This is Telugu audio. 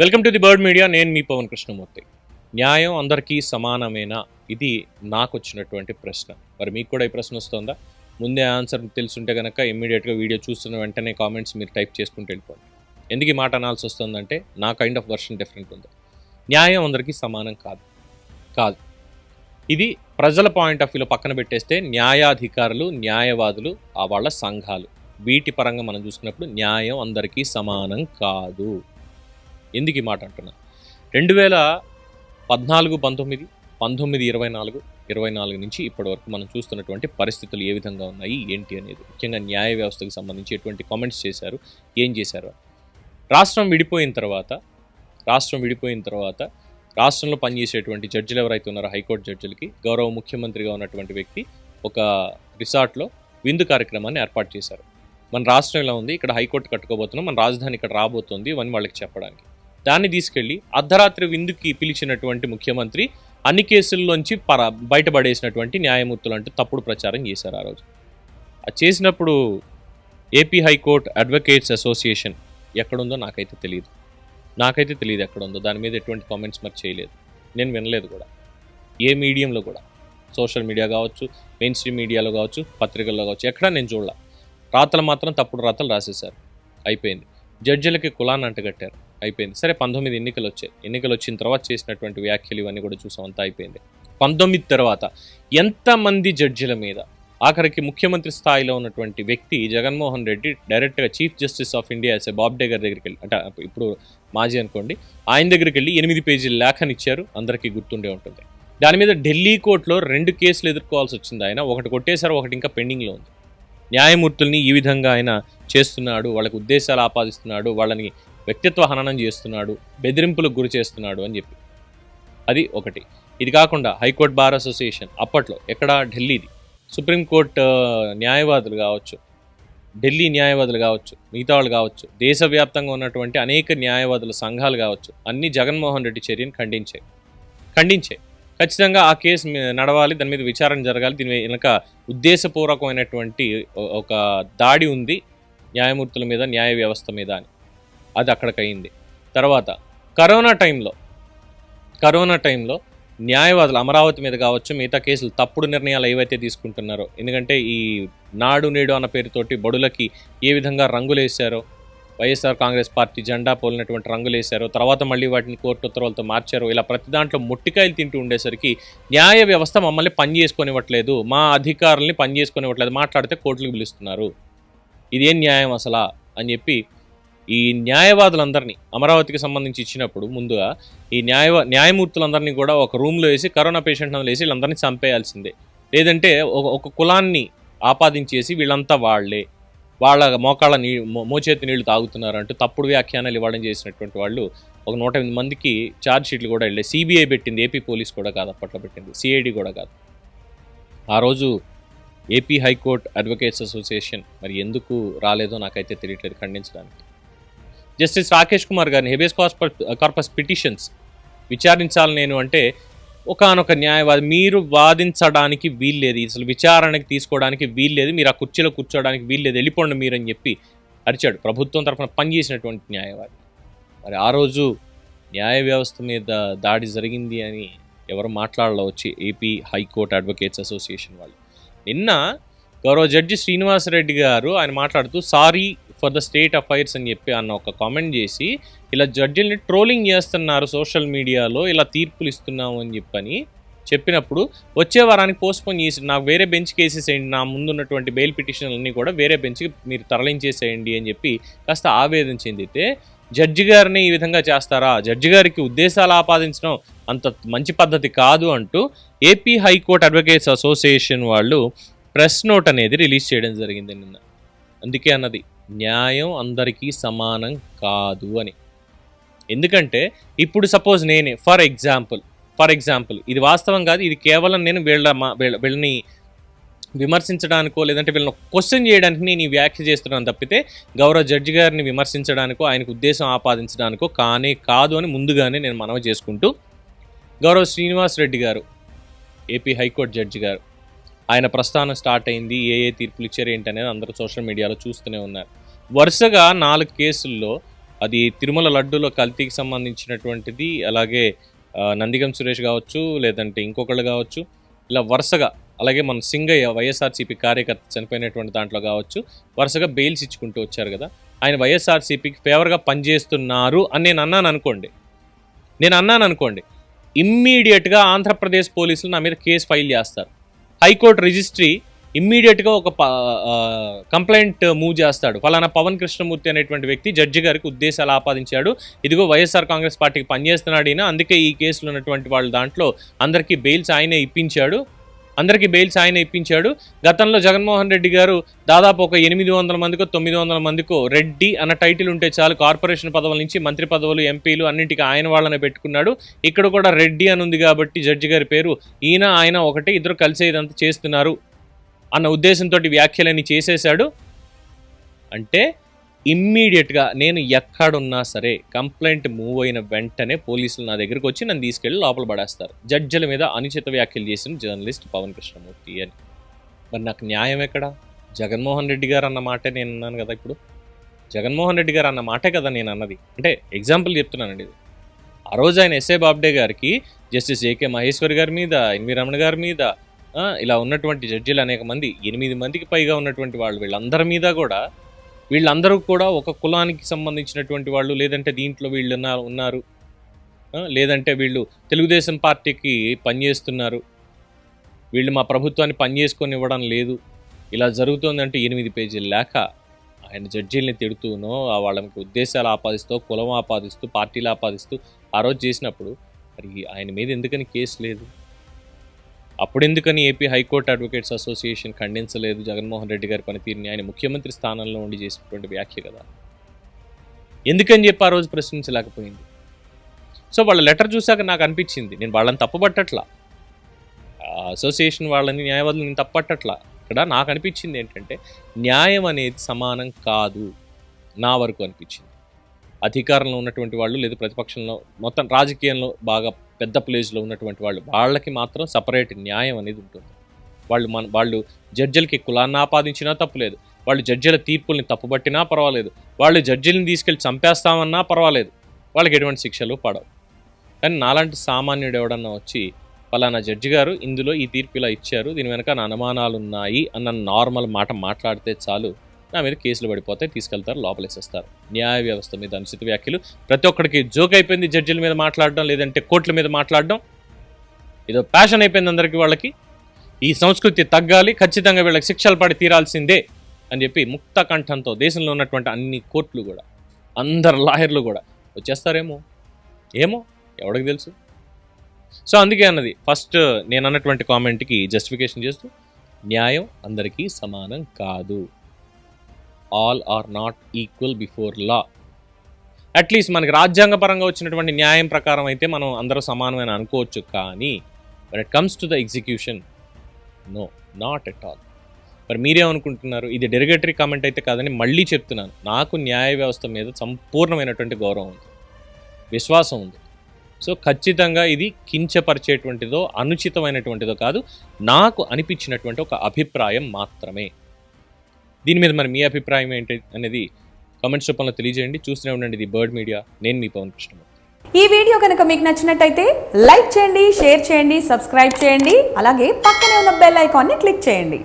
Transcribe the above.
Welcome to the bird media. నేను మీ పవన్ కృష్ణమూర్తి. న్యాయం అందరికీ సమానమేనా? ఇది నాకు వచ్చినటువంటి ప్రశ్న. మరి మీకు కూడా ఈ ప్రశ్న వస్తుందా? ముందే ఆన్సర్ తెలుసుంటే కనుక ఇమ్మీడియట్గా వీడియో చూస్తున్న వెంటనే కామెంట్స్ మీరు టైప్ చేసుకుంటూ వెళ్ళిపోండి. ఎందుకు ఈ మాట అనాల్సి వస్తుందంటే నా కైండ్ ఆఫ్ వర్షన్ డిఫరెంట్ ఉంది. న్యాయం అందరికీ సమానం కాదు. కాదు. ఇది ప్రజల పాయింట్ ఆఫ్ వ్యూలో పక్కన పెట్టేస్తే న్యాయాధికారులు న్యాయవాదులు ఆ వాళ్ళ సంఘాలు. వీటి పరంగా మనం చూసుకున్నప్పుడు న్యాయం అందరికీ సమానం కాదు. ఎందుకు ఈ మాట అంటున్నా? రెండు వేల పద్నాలుగు పంతొమ్మిది పంతొమ్మిది ఇరవై నాలుగు ఇరవై నాలుగు నుంచి ఇప్పటి వరకు మనం చూస్తున్నటువంటి పరిస్థితులు ఏ విధంగా ఉన్నాయి ఏంటి అనేది? ముఖ్యంగా న్యాయ వ్యవస్థకు సంబంధించి ఎటువంటి కామెంట్స్ చేశారు ఏం చేశారు? రాష్ట్రం విడిపోయిన తర్వాత రాష్ట్రం విడిపోయిన తర్వాత రాష్ట్రంలో పనిచేసేటువంటి జడ్జిలు ఎవరైతే ఉన్నారో హైకోర్టు జడ్జిలకి గౌరవ ముఖ్యమంత్రిగా ఉన్నటువంటి వ్యక్తి ఒక రిసార్ట్లో విందు కార్యక్రమాన్ని ఏర్పాటు చేశారు. మన రాష్ట్రం ఇలా ఉంది? ఇక్కడ హైకోర్టు కట్టుకోబోతున్నాం మన రాజధాని ఇక్కడ రాబోతుంది అని వాళ్ళకి చెప్పడానికి. దాన్ని తీసుకెళ్ళి అర్ధరాత్రి విందుకి పిలిచినటువంటి ముఖ్యమంత్రి అన్ని కేసుల్లోంచి పర బయటపడేసినటువంటి న్యాయమూర్తులు అంటూ తప్పుడు ప్రచారం చేశారు ఆ రోజు. అది చేసినప్పుడు ఏపీ హైకోర్టు అడ్వకేట్స్ అసోసియేషన్ ఎక్కడుందో నాకైతే తెలియదు నాకైతే తెలియదు ఎక్కడుందో. దాని మీద ఎటువంటి కామెంట్స్ మరి చేయలేదు. నేను వినలేదు కూడా. ఏ మీడియంలో కూడా. సోషల్ మీడియా కావచ్చు మెయిన్ స్ట్రీమ్ మీడియాలో కావచ్చు పత్రికల్లో కావచ్చు ఎక్కడా నేను చూడలే. రాతలు మాత్రం తప్పుడు రాతలు రాసేశారు. అయిపోయింది. జడ్జిలకి కులాన్ని అంటగట్టారు. అయిపోయింది. సరే పంతొమ్మిది ఎన్నికలు వచ్చాయి ఎన్నికలు వచ్చిన తర్వాత చేసినటువంటి వ్యాఖ్యలు ఇవన్నీ కూడా చూసాం అంతా అయిపోయింది. పంతొమ్మిది తర్వాత ఎంతమంది జడ్జిల మీద ఆఖరికి ముఖ్యమంత్రి స్థాయిలో ఉన్నటువంటి వ్యక్తి జగన్మోహన్ రెడ్డి డైరెక్ట్గా chief justice of India S Bobde గారి దగ్గరికి వెళ్ళి అంటే ఇప్పుడు మాజీ అనుకోండి ఆయన దగ్గరికి వెళ్ళి ఎనిమిది పేజీల లేఖని ఇచ్చారు అందరికీ గుర్తుండే ఉంటుంది. దాని మీద ఢిల్లీ కోర్టులో రెండు కేసులు ఎదుర్కోవాల్సి వచ్చింది ఆయన. ఒకటి కొట్టేశారు ఒకటి ఇంకా పెండింగ్లో ఉంది. న్యాయమూర్తుల్ని ఈ విధంగా ఆయన చేస్తున్నాడు వాళ్ళకి ఉద్దేశాలు ఆపాదిస్తున్నాడు వాళ్ళని వ్యక్తిత్వ హననం చేస్తున్నాడు బెదిరింపులకు గురి చేస్తున్నాడు అని చెప్పి. అది ఒకటి. ఇది కాకుండా హైకోర్టు బార్ అసోసియేషన్ అప్పట్లో ఎక్కడ? ఢిల్లీది. సుప్రీంకోర్టు న్యాయవాదులు కావచ్చు ఢిల్లీ న్యాయవాదులు కావచ్చు మిగతా వాళ్ళు కావచ్చు దేశవ్యాప్తంగా ఉన్నటువంటి అనేక న్యాయవాదుల సంఘాలు కావచ్చు అన్ని జగన్మోహన్ రెడ్డి చర్యను ఖండించాయి ఖండించాయి ఖచ్చితంగా ఆ కేసు నడవాలి దాని మీద విచారణ జరగాలి దీని వెనుక ఉద్దేశపూర్వకమైనటువంటి ఒక దాడి ఉంది న్యాయమూర్తుల మీద న్యాయ వ్యవస్థ మీద అని. అది అక్కడికి అయింది తర్వాత కరోనా టైంలో కరోనా టైంలో న్యాయవాదులు అమరావతి మీద కావచ్చు మిగతా కేసులు తప్పుడు నిర్ణయాలు ఏవైతే తీసుకుంటున్నారో ఎందుకంటే ఈ నాడు నేడు అన్న పేరుతోటి బడులకి ఏ విధంగా రంగులు వేశారో వైఎస్ఆర్ కాంగ్రెస్ పార్టీ జెండా పోలినటువంటి రంగులు వేశారో తర్వాత మళ్ళీ వాటిని కోర్టు ఉత్తర్వులతో మార్చారు ఇలా ప్రతి దాంట్లో ముట్టికాయలు తింటూ ఉండేసరికి న్యాయ వ్యవస్థ మమ్మల్ని పని చేసుకొనివ్వట్లేదు మా అధికారుల్ని పని చేసుకొనివ్వట్లేదు మాట్లాడితే కోర్టులకు పిలుస్తున్నారు. ఇదేం న్యాయం అసలా అని చెప్పి ఈ న్యాయవాదులందరినీ అమరావతికి సంబంధించి ఇచ్చినప్పుడు ముందుగా ఈ న్యాయ న్యాయమూర్తులందరినీ కూడా ఒక రూమ్లో వేసి కరోనా పేషెంట్ వేసి వీళ్ళందరినీ చంపేయాల్సిందే. లేదంటే ఒక ఒక కులాన్ని ఆపాదించేసి వీళ్ళంతా వాళ్ళే. వాళ్ళ మోకాళ్ళ నీ మోచేతి నీళ్ళు తాగుతున్నారంటూ తప్పుడు వ్యాఖ్యానాలు ఇవ్వడం చేసినటువంటి వాళ్ళు ఒక నూట ఎనిమిది మందికి ఛార్జ్ షీట్లు కూడా వెళ్ళాయి సిబిఐ పెట్టింది ఏపీ పోలీస్ కూడా కాదు అప్పట్లో పెట్టింది సిఐడి కూడా కాదు. ఆ రోజు ఏపీ హైకోర్టు అడ్వకేట్స్ అసోసియేషన్ మరి ఎందుకు రాలేదో నాకైతే తెలియట్లేదు ఖండించడానికి. జస్టిస్ రాకేష్ కుమార్ గారిని హెబియస్ కార్పస్ కార్పస్ పిటిషన్స్ విచారించాలి నేను అంటే ఒకానొక న్యాయవాది మీరు వాదించడానికి వీల్లేదు అసలు విచారణకి తీసుకోవడానికి వీల్లేదు మీరు ఆ కుర్చీలో కూర్చోవడానికి వీల్లేదు వెళ్ళిపోండి మీరు అని చెప్పి అరిచాడు ప్రభుత్వం తరఫున పనిచేసినటువంటి న్యాయవాది. మరి ఆ రోజు న్యాయ వ్యవస్థ మీద దాడి జరిగింది అని ఎవరు మాట్లాడలో వచ్చి ఏపీ హైకోర్టు అడ్వకేట్స్ అసోసియేషన్ వాళ్ళు. నిన్న గౌరవ జడ్జి శ్రీనివాసరెడ్డి గారు ఆయన మాట్లాడుతూ sorry for the state affairs అని చెప్పి అన్న ఒక కామెంట్ చేసి ఇలా జడ్జిల్ని ట్రోలింగ్ చేస్తున్నారు సోషల్ మీడియాలో ఇలా తీర్పులు ఇస్తున్నాము అని చెప్పని చెప్పినప్పుడు వచ్చే వారానికి పోస్ట్పోన్ చేసి నాకు వేరే బెంచ్కి వేసేసేయండి నా ముందున్నటువంటి బెయిల్ పిటిషన్లన్నీ కూడా వేరే బెంచ్కి మీరు తరలించేసేయండి అని చెప్పి కాస్త ఆవేదన చెందితే జడ్జి గారిని ఈ విధంగా చేస్తారా? జడ్జి గారికి ఉద్దేశాలు ఆపాదించడం అంత మంచి పద్ధతి కాదు అంటూ AP high court advocates association వాళ్ళు ప్రెస్ నోట్ అనేది రిలీజ్ చేయడం జరిగింది నిన్న. అందుకే అన్నది. న్యాయం అందరికీ సమానం కాదు అని. ఎందుకంటే ఇప్పుడు సపోజ్ నేనే ఫర్ ఎగ్జాంపుల్ ఫర్ ఎగ్జాంపుల్ ఇది వాస్తవం కాదు ఇది కేవలం నేను వీళ్ళ మా వీళ్ళని విమర్శించడానికో లేదంటే వీళ్ళని క్వశ్చన్ చేయడానికి నేను ఈ వ్యాఖ్య చేస్తున్నాను తప్పితే గౌరవ జడ్జి గారిని విమర్శించడానికో ఆయనకు ఉద్దేశం ఆపాదించడానికో కానే కాదు అని ముందుగానే నేను మనవి చేసుకుంటూ గౌరవ శ్రీనివాస్ రెడ్డి గారు ఏపీ హైకోర్టు జడ్జి గారు ఆయన ప్రస్థానం స్టార్ట్ అయింది ఏ ఏ తీర్పులు ఇచ్చారు ఏంటి అనేది అందరూ సోషల్ మీడియాలో చూస్తూనే ఉన్నారు. వరుసగా నాలుగు కేసుల్లో అది తిరుమల లడ్డూలో కల్తీకి సంబంధించినటువంటిది అలాగే నందిగం సురేష్ కావచ్చు లేదంటే ఇంకొకళ్ళు కావచ్చు ఇలా వరుసగా అలాగే మన సింగయ్య వైఎస్ఆర్సీపీ కార్యకర్త చనిపోయినటువంటి దాంట్లో కావచ్చు వరుసగా బెయిల్స్ ఇచ్చుకుంటూ వచ్చారు కదా ఆయన వైఎస్ఆర్సీపీకి ఫేవర్గా పనిచేస్తున్నారు అని నేను అన్నాను అనుకోండి. నేను అన్నాను అనుకోండి ఇమ్మీడియట్గా ఆంధ్రప్రదేశ్ పోలీసులు నా మీద కేసు ఫైల్ చేస్తారు. హైకోర్టు రిజిస్ట్రీ ఇమ్మీడియట్గా ఒక కంప్లైంట్ మూవ్ చేస్తాడు. ఫలానా పవన్ కృష్ణమూర్తి అనేటువంటి వ్యక్తి జడ్జి గారికి ఉద్దేశాలు ఆపాదించాడు. ఇదిగో వైఎస్ఆర్ కాంగ్రెస్ పార్టీకి పనిచేస్తున్నాడు ఈయన. అందుకే ఈ కేసులో ఉన్నటువంటి వాళ్ళ దాంట్లో అందరికీ బెయిల్స్ ఆయనే ఇప్పించాడు. అందరికీ బెయిల్స్ ఆయన ఇప్పించాడు. గతంలో జగన్మోహన్ రెడ్డి గారు దాదాపు ఒక ఎనిమిది వందల మందికో తొమ్మిది వందల మందికో రెడ్డి అన్న టైటిల్ ఉంటే చాలు కార్పొరేషన్ పదవుల నుంచి మంత్రి పదవులు ఎంపీలు అన్నింటికి ఆయన వాళ్ళనే పెట్టుకున్నాడు. ఇక్కడ కూడా రెడ్డి అని ఉంది కాబట్టి జడ్జి గారి పేరు ఈయన ఆయన ఒకటి. ఇద్దరు కలిసే ఇదంతా చేస్తున్నారు. అన్న ఉద్దేశంతో వ్యాఖ్యలని చేసేశాడు. అంటే ఇమ్మీడియట్గా నేను ఎక్కడున్నా సరే కంప్లైంట్ మూవ్ అయిన వెంటనే పోలీసులు నా దగ్గరికి వచ్చి నన్ను తీసుకెళ్ళి లోపల పడేస్తారు. జడ్జిల మీద అనుచిత వ్యాఖ్యలు చేసిన జర్నలిస్ట్ పవన్ కృష్ణమూర్తి అని. మరి నాకు న్యాయం ఎక్కడ? జగన్మోహన్ రెడ్డి గారు అన్న మాటే నేను అన్నాను కదా ఇప్పుడు. జగన్మోహన్ రెడ్డి గారు అన్న మాటే కదా నేను అన్నది. అంటే ఎగ్జాంపుల్ చెప్తున్నానండి ఇది. ఆ రోజు ఆయన ఎస్ఏ బాబ్డే గారికి జస్టిస్ ఏకే మహేశ్వర్ గారి మీద ఎన్వి రమణ గారి మీద ఇలా ఉన్నటువంటి జడ్జిలు అనేక మంది ఎనిమిది మందికి పైగా ఉన్నటువంటి వాళ్ళు వీళ్ళందరి మీద కూడా వీళ్ళందరూ కూడా ఒక కులానికి సంబంధించినటువంటి వాళ్ళు లేదంటే దీంట్లో వీళ్ళు ఉన్నారు. లేదంటే వీళ్ళు తెలుగుదేశం పార్టీకి పనిచేస్తున్నారు. వీళ్ళు మా ప్రభుత్వాన్ని పనిచేసుకొని ఇవ్వడం లేదు. ఇలా జరుగుతోందంటే ఎనిమిది పేజీలు లేక ఆయన జడ్జీల్ని తిడుతూనో ఆ వాళ్ళకి ఉద్దేశాలు ఆపాదిస్తూ కులం ఆపాదిస్తూ పార్టీలు ఆపాదిస్తూ ఆ రోజు చేసినప్పుడు మరి ఆయన మీద ఎందుకని కేసు లేదు? అప్పుడు ఎందుకని AP high court advocates association ఖండించలేదు. Jaganmohan Reddy గారి పనితీరుని ఆయన ముఖ్యమంత్రి స్థానంలో ఉండి చేసినటువంటి వ్యాఖ్య కదా. ఎందుకని చెప్పి ఆ రోజు ప్రశ్నించలేకపోయింది. సో వాళ్ళ లెటర్ చూశాక నాకు అనిపించింది నేను వాళ్ళని తప్పుపట్టట్లా. అసోసియేషన్ వాళ్ళని న్యాయవాదులు నేను తప్పట్టట్లా ఇక్కడ నాకు అనిపించింది ఏంటంటే న్యాయం అనేది సమానం కాదు నా వరకు అనిపించింది. అధికారంలో ఉన్నటువంటి వాళ్ళు లేదా ప్రతిపక్షంలో మొత్తం రాజకీయంలో బాగా పెద్ద ప్లేస్లో ఉన్నటువంటి వాళ్ళు వాళ్ళకి మాత్రం సపరేట్ న్యాయం అనేది ఉంటుంది. వాళ్ళు మన వాళ్ళు జడ్జిలకి కులాన్ని ఆపాదించినా తప్పులేదు వాళ్ళు జడ్జిల తీర్పుల్ని తప్పుబట్టినా పర్వాలేదు. వాళ్ళు జడ్జిల్ని తీసుకెళ్ళి చంపేస్తామన్నా పర్వాలేదు. వాళ్ళకి ఎటువంటి శిక్షలు పడవు. కానీ నాలాంటి సామాన్యుడు ఎవడన్నా వచ్చి ఫలానా జడ్జి గారు ఇందులో ఈ తీర్పు ఇలా ఇచ్చారు దీని వెనక నా అనుమానాలు ఉన్నాయి అన్న నార్మల్ మాట మాట్లాడితే చాలు. నా మీద కేసులు పడిపోతాయి తీసుకెళ్తారు లోపలేసేస్తారు. న్యాయ వ్యవస్థ మీద అనుచిత వ్యాఖ్యలు. ప్రతి ఒక్కడికి జోక్ అయిపోయింది జడ్జిల మీద మాట్లాడడం లేదంటే కోర్టుల మీద మాట్లాడడం. ఏదో ప్యాషన్ అయిపోయింది అందరికీ వాళ్ళకి. ఈ సంస్కృతి తగ్గాలి ఖచ్చితంగా వీళ్ళకి శిక్షలు పడి తీరాల్సిందే అని చెప్పి ముక్త కంఠంతో దేశంలో ఉన్నటువంటి అన్ని కోర్టులు కూడా అందరు లాయర్లు కూడా వచ్చేస్తారేమో? ఏమో? ఎవడికి తెలుసు? సో అందుకే అన్నది ఫస్ట్ నేను అన్నటువంటి కామెంట్కి జస్టిఫికేషన్ చేస్తూ న్యాయం అందరికీ సమానం కాదు. All are not equal before law. At least మనకి రాజ్యాంగపరంగా వచ్చినటువంటి న్యాయం ప్రకారం అయితే మనం అందరూ సమానమైన అనుకోవచ్చు కానీ when it comes to the execution no not at all మరి మీరేమనుకుంటున్నారు? ఇది డెరిగేటరీ కామెంట్ అయితే కాదని మళ్ళీ చెప్తున్నాను. నాకు న్యాయ వ్యవస్థ మీద సంపూర్ణమైనటువంటి గౌరవం ఉంది. విశ్వాసం ఉంది. సో ఖచ్చితంగా ఇది కించపరిచేటువంటిదో అనుచితమైనటువంటిదో కాదు నాకు అనిపించినటువంటి ఒక అభిప్రాయం మాత్రమే. దీని మీద మరి మీ అభిప్రాయం ఏంటి అనేది కామెంట్స్ రూపంలో తెలియజేయండి. చూస్తూనే ఉండండి ఇది బర్డ్ మీడియా. నేను మీ పవన్ కృష్ణమూర్తి. ఈ వీడియో కనుక మీకు నచ్చినట్టయితే లైక్ చేయండి షేర్ చేయండి సబ్స్క్రైబ్ చేయండి అలాగే పక్కనే ఉన్న బెల్ ఐకాన్ని క్లిక్ చేయండి.